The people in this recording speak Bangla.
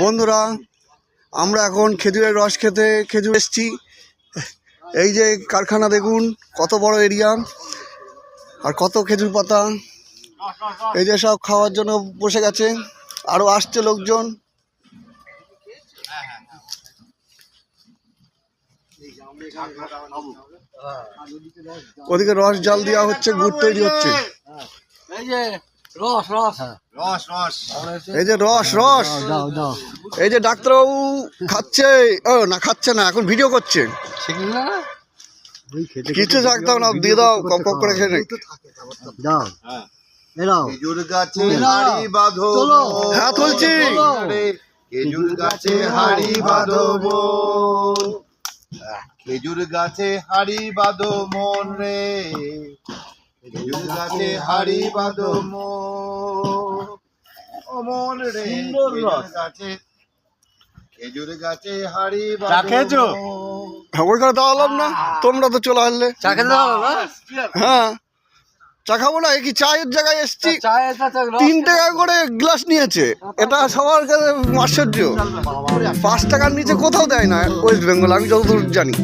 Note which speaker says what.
Speaker 1: বন্ধুরা, আমরা এখন খেজুরের রস খেতে খেজুর এসছি। এই যে কারখানা দেখুন, কত বড় এরিয়া আর কত খেজুর পাতা। এই যে সব খাওয়ার জন্য বসে গেছে। আরও আসছে লোকজন। ওদিকে রস জাল দেওয়া হচ্ছে, গুড় তৈরি হচ্ছে।
Speaker 2: রস রস।
Speaker 3: রস রস।
Speaker 1: এই যে রস রস।
Speaker 2: দাও দাও।
Speaker 1: এই যে ডাক্তারবাবু খাচ্ছে ও না খাচ্ছে না এখন ভিডিও করছে।
Speaker 2: না
Speaker 1: কিছু থাকতাম না দিয়ে দাও কম কম করে খেয়ে নে।
Speaker 2: দাও।
Speaker 3: খেজুর গাছে হাড়ি বাঁধো
Speaker 1: হ্যাঁ, তুলছি।
Speaker 3: খেজুর গাছে হাড়ি বাঁধো মন। খেজুর গাছে হাড়ি বাঁধো মন। রে খেজুর গাছে হাড়ি বাঁধো মন। ও মন রে খেজুর গাছে খেজুর গাছে হাড়ি বাঁধো
Speaker 2: খেয়েছো?
Speaker 1: হ্যাঁ, ওইখানে দাঁড়ালাম না? তোমরা তো চলে আসলে।
Speaker 2: চা খেতে দাও
Speaker 1: হ্যাঁ চা খাব না? এ কি চায়ের জায়গায় এসছি? তিন টাকা করে গ্লাস নিয়েছে। এটা সবার কাছে আশ্চর্য। পাঁচ টাকার নিচে কোথাও দেয় না ওয়েস্ট বেঙ্গল আমি যতদূর জানি।